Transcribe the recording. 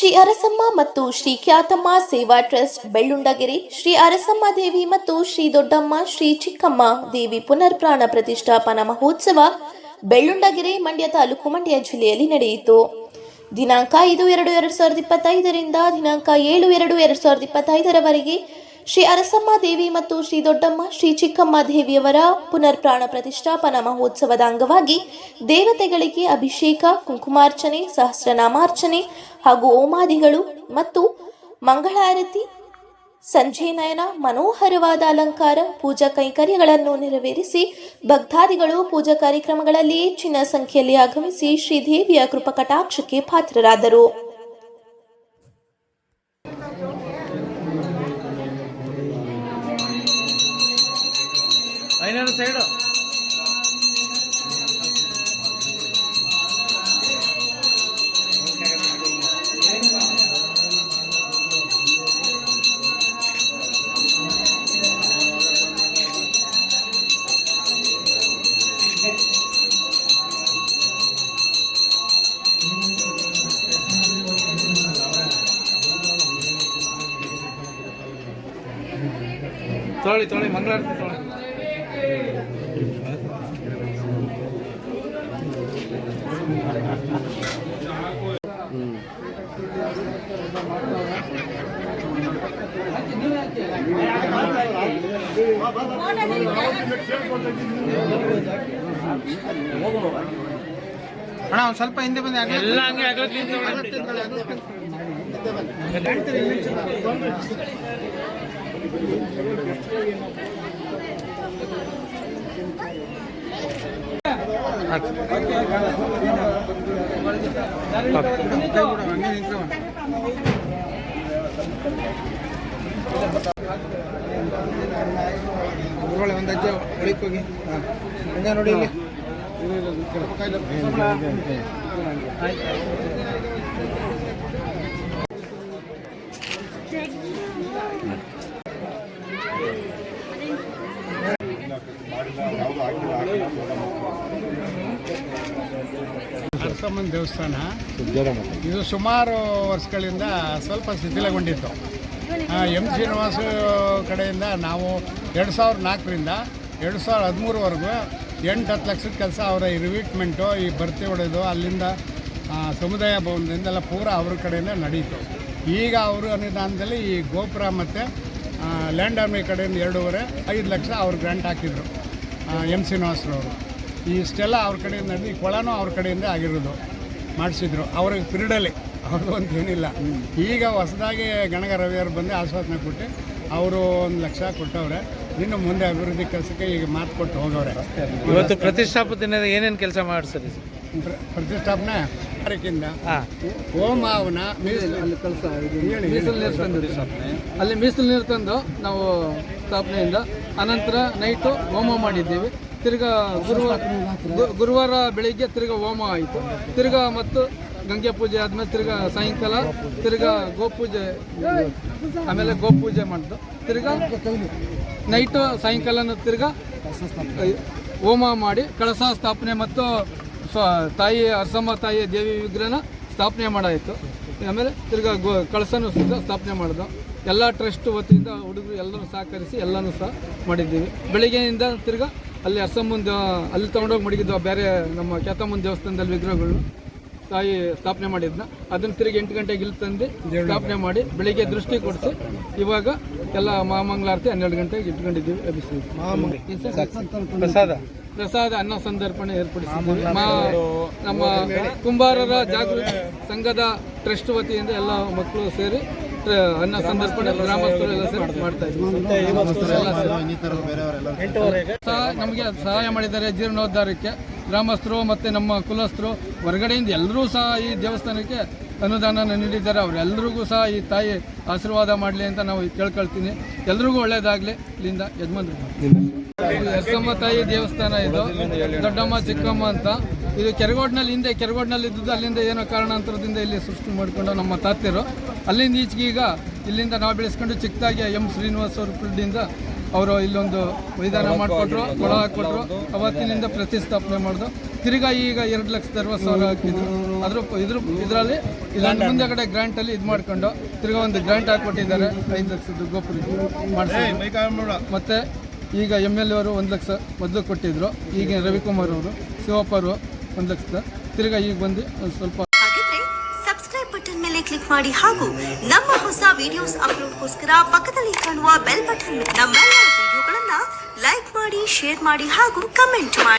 ಶ್ರೀ ಅರಸಮ್ಮ ಮತ್ತು ಶ್ರೀ ಖ್ಯಾತಮ್ಮ ಸೇವಾ ಟ್ರಸ್ಟ್ ಬೆಳ್ಳುಂಡಗಿರಿ, ಶ್ರೀ ಅರಸಮ್ಮ ದೇವಿ ಮತ್ತು ಶ್ರೀ ದೊಡ್ಡಮ್ಮ, ಶ್ರೀ ಚಿಕ್ಕಮ್ಮ ದೇವಿ ಪುನರ್ಪ್ರಾಣ ಪ್ರತಿಷ್ಠಾಪನಾ ಮಹೋತ್ಸವ ಬೆಳ್ಳುಂಡಗಿರಿ ಮಂಡ್ಯ ತಾಲೂಕು ಮಂಡ್ಯ ಜಿಲ್ಲೆಯಲ್ಲಿ ನಡೆಯಿತು. ದಿನಾಂಕ ಐದು ಎರಡು ಎರಡು ಸಾವಿರದ ಇಪ್ಪತ್ತೈದರಿಂದ ದಿನಾಂಕ ಏಳು ಎರಡು ಎರಡು ಸಾವಿರದ ಇಪ್ಪತ್ತೈದರವರೆಗೆ ಶ್ರೀ ಅರಸಮ್ಮ ದೇವಿ ಮತ್ತು ಶ್ರೀ ದೊಡ್ಡಮ್ಮ, ಶ್ರೀ ಚಿಕ್ಕಮ್ಮ ದೇವಿಯವರ ಪುನರ್ ಪ್ರಾಣ ಪ್ರತಿಷ್ಠಾಪನಾ ಮಹೋತ್ಸವದ ಅಂಗವಾಗಿ ದೇವತೆಗಳಿಗೆ ಅಭಿಷೇಕ, ಕುಂಕುಮಾರ್ಚನೆ, ಸಹಸ್ರನಾಮಾರ್ಚನೆ ಹಾಗೂ ಓಮಾದಿಗಳು ಮತ್ತು ಮಂಗಳಾರತಿ, ಸಂಜೆ ನಯನ, ಮನೋಹರವಾದ ಅಲಂಕಾರ, ಪೂಜಾ ಕೈಂಕರ್ಯಗಳನ್ನು ನೆರವೇರಿಸಿ ಭಕ್ತಾದಿಗಳು ಪೂಜಾ ಕಾರ್ಯಕ್ರಮಗಳಲ್ಲಿ ಹೆಚ್ಚಿನ ಸಂಖ್ಯೆಯಲ್ಲಿ ಆಗಮಿಸಿ ಶ್ರೀದೇವಿಯ ಕೃಪಕಟಾಕ್ಷಕ್ಕೆ ಪಾತ್ರರಾದರು. ಐನೂರು ಸೈಡು ತೊಳಿ ತೊಳಿ ಮಂಗಳಾರತಿ ತೊಳಿ ಅಣ್ಣ ಒಂದ್ ಸ್ವಲ್ಪ ಹಿಂದೆ ಬಂದು ಎಲ್ಲ ಹಂಗೆ ಅಗಲತ್ ನಿಂತ್ಕೊಳ್ಳಿ. ಒಳ್ಳೆ ಒಂದು ಅಜ್ಜ ಒಳಕ್ಕೆ ಹೋಗಿ ಹಾಂ ಹಂಗೆ ನೋಡಿ ಇಲ್ಲಿ ನರಸಮ್ಮನ ದೇವಸ್ಥಾನ. ಇದು ಸುಮಾರು ವರ್ಷಗಳಿಂದ ಸ್ವಲ್ಪ ಶಿಥಿಲಗೊಂಡಿತ್ತು. ಎಂ. ಶ್ರೀನಿವಾಸ ಕಡೆಯಿಂದ ನಾವು ಎರಡು ಸಾವಿರದ ನಾಲ್ಕರಿಂದ ಎರಡು ಸಾವಿರದ ಹದಿಮೂರವರೆಗೂ ಎಂಟು ಹತ್ತು ಲಕ್ಷದ ಕೆಲಸ ಅವರ ಈ ರಿವೀಟ್ಮೆಂಟು ಈ ಭರ್ತಿ ಹೊಡೆದು ಅಲ್ಲಿಂದ ಸಮುದಾಯ ಭವನದಿಂದೆಲ್ಲ ಪೂರ ಅವ್ರ ಕಡೆಯಿಂದ ನಡೀತು. ಈಗ ಅವರು ಅನುದಾನದಲ್ಲಿ ಈ ಗೋಪುರ ಮತ್ತು ಲ್ಯಾಂಡ್ ಆರ್ಮಿ ಕಡೆಯಿಂದ ಎರಡೂವರೆ ಐದು ಲಕ್ಷ ಅವ್ರು ಗ್ರ್ಯಾಂಟ್ ಹಾಕಿದ್ರು. ಎಂ. ಶ್ರೀನಿವಾಸರವರು. ಇಷ್ಟೆಲ್ಲ ಅವ್ರ ಕಡೆಯಿಂದ ನಡೆದು ಈ ಕೊಳನೂ ಅವ್ರ ಕಡೆಯಿಂದ ಆಗಿರೋದು ಮಾಡಿಸಿದ್ರು. ಅವ್ರಿಗೆ ಪಿರಿಡಲ್ಲಿ ಅವ್ರದ್ದು ಅಂತ ಏನಿಲ್ಲ. ಈಗ ಹೊಸದಾಗಿ ಗಣಗ ರವಿಯವರು ಬಂದು ಆಶ್ವಾಸನೆ ಕೊಟ್ಟು ಅವರು ಒಂದು ಲಕ್ಷ ಕೊಟ್ಟವ್ರೆ. ಇನ್ನು ಮುಂದೆ ಅಭಿವೃದ್ಧಿ ಕೆಲಸಕ್ಕೆ ಈಗ ಮಾತು ಕೊಟ್ಟು ಹೋಗವ್ರೆ. ಇವತ್ತು ಪ್ರತಿಷ್ಠಾಪ ದಿನದ ಏನೇನು ಕೆಲಸ ಮಾಡಿಸ್ರಿ ಪ್ರ- ಪ್ರತಿಷ್ಠಾಪನೆ ತಾರೀಕಿಂದ ಹಾಂ. ಮೀಸಲು. ಅಲ್ಲಿ ಕೆಲಸ ಹೇಳಿ, ಮೀಸಲು ನೀರು ತಂದು ಅಲ್ಲಿ ಮೀಸಲು ನೀರು ತಂದು ನಾವು ಸ್ಥಾಪನೆಯಿಂದ ಅನಂತರ ನೈಟು ಹೋಮ ಮಾಡಿದ್ದೀವಿ. ತಿರ್ಗಾ ಗುರುವಾರ ಗುರುವಾರ ಬೆಳಿಗ್ಗೆ ತಿರ್ಗ ಹೋಮ ಆಯಿತು. ತಿರ್ಗಾ ಮತ್ತು ಗಂಗೆ ಪೂಜೆ ಆದ್ಮೇಲೆ ತಿರ್ಗಾ ಸಾಯಂಕಾಲ ತಿರ್ಗಾ ಗೋಪೂಜೆ, ಆಮೇಲೆ ಗೋಪೂಜೆ ಮಾಡಿದ್ದು ತಿರ್ಗಾ ನೈಟು ಸಾಯಂಕಾಲನೂ ತಿರ್ಗಾ ಹೋಮ ಮಾಡಿ ಕಳಸ ಸ್ಥಾಪನೆ ಮತ್ತು ಸ್ವ, ತಾಯಿ ಅರಸಮ್ಮ ತಾಯಿ ದೇವಿ ವಿಗ್ರಹನ ಸ್ಥಾಪನೆ ಮಾಡಾಯಿತು. ಆಮೇಲೆ ತಿರ್ಗಾ ಗೋ, ಕಳಸನೂ ಸಹ ಸ್ಥಾಪನೆ ಮಾಡಿದ್ವು ಎಲ್ಲ ಟ್ರಸ್ಟ್ ವತಿಯಿಂದ ಹುಡುಗರು ಎಲ್ಲರೂ ಸಹಕರಿಸಿ ಎಲ್ಲನೂ ಸಹ ಮಾಡಿದ್ದೀವಿ. ಬೆಳಿಗ್ಗೆಯಿಂದ ತಿರ್ಗಾ ಅಲ್ಲಿ ಅರ್ಸಮ್ಮನ ದೇವ- ಅಲ್ಲಿ ತೊಗೊಂಡೋಗಿ ಮಡಗಿದ್ದು ಬೇರೆ ನಮ್ಮ ಕ್ಯಾತಮ್ಮನ ದೇವಸ್ಥಾನದಲ್ಲಿ ವಿಗ್ರಹಗಳು ತಾಯಿ ಸ್ಥಾಪನೆ ಮಾಡಿದ್ನ. ಅದನ್ನ ತಿರುಗಿ ಎಂಟು ಗಂಟೆಗೆ ಇಲ್ಲಿ ತಂದು ಸ್ಥಾಪನೆ ಮಾಡಿ ಬೆಳಿಗ್ಗೆ ದೃಷ್ಟಿ ಕೊಡಿಸಿ ಇವಾಗ ಎಲ್ಲ ಮಹಾಮಂಗಳಾರತಿ ಹನ್ನೆರಡು ಗಂಟೆಗೆ ಇಟ್ಕೊಂಡಿದ್ದೀವಿ ಎಬ್ಬಿಸಿದ್ವಿ ಪ್ರಸಾದ ಪ್ರಸಾದ? ಅನ್ನ ಸಂದರ್ಪಣೆ ಏರ್ಪಡಿಸಿದ್ದೀವಿ ಮಾ- ನಮ್ಮ ಕುಂಬಾರರ ಜಾಗೃತಿ ಸಂಘದ ಟ್ರಸ್ಟ್ ವತಿಯಿಂದ ಎಲ್ಲ ಮಕ್ಕಳು ಸೇರಿ ಅನ್ನ ಸಂದರ್ಭದಲ್ಲಿ ಗ್ರಾಮಸ್ಥರು ಎಲ್ಲ ಸೇರಿ ಮಾಡ್ತಾ ಇದ್ದೀವಿ ಎಲ್ಲ ಸೇರಿ. ಸಹ ನಮಗೆ ಸಹಾಯ ಮಾಡಿದ್ದಾರೆ ಜೀರ್ಣೋದ್ಧಾರಕ್ಕೆ. ಗ್ರಾಮಸ್ಥರು ಮತ್ತು ನಮ್ಮ ಕುಲಸ್ಥರು ಹೊರಗಡೆಯಿಂದ ಎಲ್ಲರೂ ಸಹ ಈ ದೇವಸ್ಥಾನಕ್ಕೆ ಅನುದಾನ ನೀಡಿದ್ದಾರೆ. ಅವರೆಲ್ಲರಿಗೂ ಸಹ ಈ ತಾಯಿ ಆಶೀರ್ವಾದ ಮಾಡಲಿ ಅಂತ ನಾವು ಕೇಳ್ಕೊಳ್ತೀನಿ. ಎಲ್ರಿಗೂ ಒಳ್ಳೆಯದಾಗಲಿ ಇಲ್ಲಿಂದ ಯಜಮಾನ್ರು. ಎಸ್ಸಮ್ಮ ತಾಯಿ ದೇವಸ್ಥಾನ ಇದು. ದೊಡ್ಡಮ್ಮ ಚಿಕ್ಕಮ್ಮ ಅಂತ. ಇದು ಕೆರಗೋಡ್ನಲ್ಲಿ ಹಿಂದೆ ಕೆರಗೋಡ್ನಲ್ಲಿ ಇದ್ದದ್ದು ಅಲ್ಲಿಂದ ಏನೋ ಕಾರಣಾಂತರದಿಂದ ಇಲ್ಲಿ ಸೃಷ್ಟಿ ಮಾಡಿಕೊಂಡು ನಮ್ಮ ತಾತ್ಯರು ಅಲ್ಲಿಂದ ಈಚೆಗೆ ಈಗ ಇಲ್ಲಿಂದ ನಾವು ಬೆಳೆಸ್ಕೊಂಡು ಚಿಕ್ಕದಾಗಿ ಎಂ ಶ್ರೀನಿವಾಸ್ ಅವ್ರ ಫೀಲ್ಡಿಂದ ಅವರು ಇಲ್ಲೊಂದು ಮೈದಾನ ಮಾಡಿಕೊಟ್ರು ಕೊಳ ಹಾಕ್ಕೊಟ್ರು. ಅವತ್ತಿನಿಂದ ಪ್ರತಿಷ್ಠಾಪನೆ ಮಾಡಿದ್ರು ತಿರ್ಗಾ ಈಗ ಎರಡು ಲಕ್ಷದ ಅರವತ್ತು ಸಾವಿರ ಹಾಕಿದ್ರು. ಅದ್ರ ಇದ್ರ ಇದರಲ್ಲಿ ಇದೊಂದು ಮುಂದೆಗಡೆ ಗ್ರಾಂಟಲ್ಲಿ ಇದು ಮಾಡ್ಕೊಂಡು ತಿರ್ಗಾ ಒಂದು ಗ್ರಾಂಟ್ ಹಾಕ್ಕೊಟ್ಟಿದ್ದಾರೆ. ಐದು ಲಕ್ಷದ ಗೋಪುರ ಮಾಡಿಸಿ ಮತ್ತು ಈಗ ಎಂ ಎಲ್ ಎ ಅವರು ಒಂದು ಲಕ್ಷ ಮೊದಲು ಕೊಟ್ಟಿದ್ರು. ಈಗ ರವಿಕುಮಾರ್ ಅವರು ಶಿವಪ್ಪ ಅವರು ಒಂದು ತಿರ್ಗಾ ಈಗ ಬಂದು ಸ್ವಲ್ಪ ಸಬ್ಸ್ಕ್ರೈಬ್ ಬಟನ್ ಮೇಲೆ ಕ್ಲಿಕ್ ಮಾಡಿ ಹಾಗೂ ನಮ್ಮ ಹೊಸ ವಿಡಿಯೋಸ್ ಅಪ್ಲೋಡ್ಗೋಸ್ಕರ ಪಕ್ಕದಲ್ಲಿ ಕಾಣುವ ಬೆಲ್ ಬಟನ್ ನಮ್ಮೆಲ್ಲ ವಿಡಿಯೋಗಳನ್ನ ಲೈಕ್ ಮಾಡಿ ಶೇರ್ ಮಾಡಿ ಹಾಗೂ ಕಮೆಂಟ್ ಮಾಡಿ.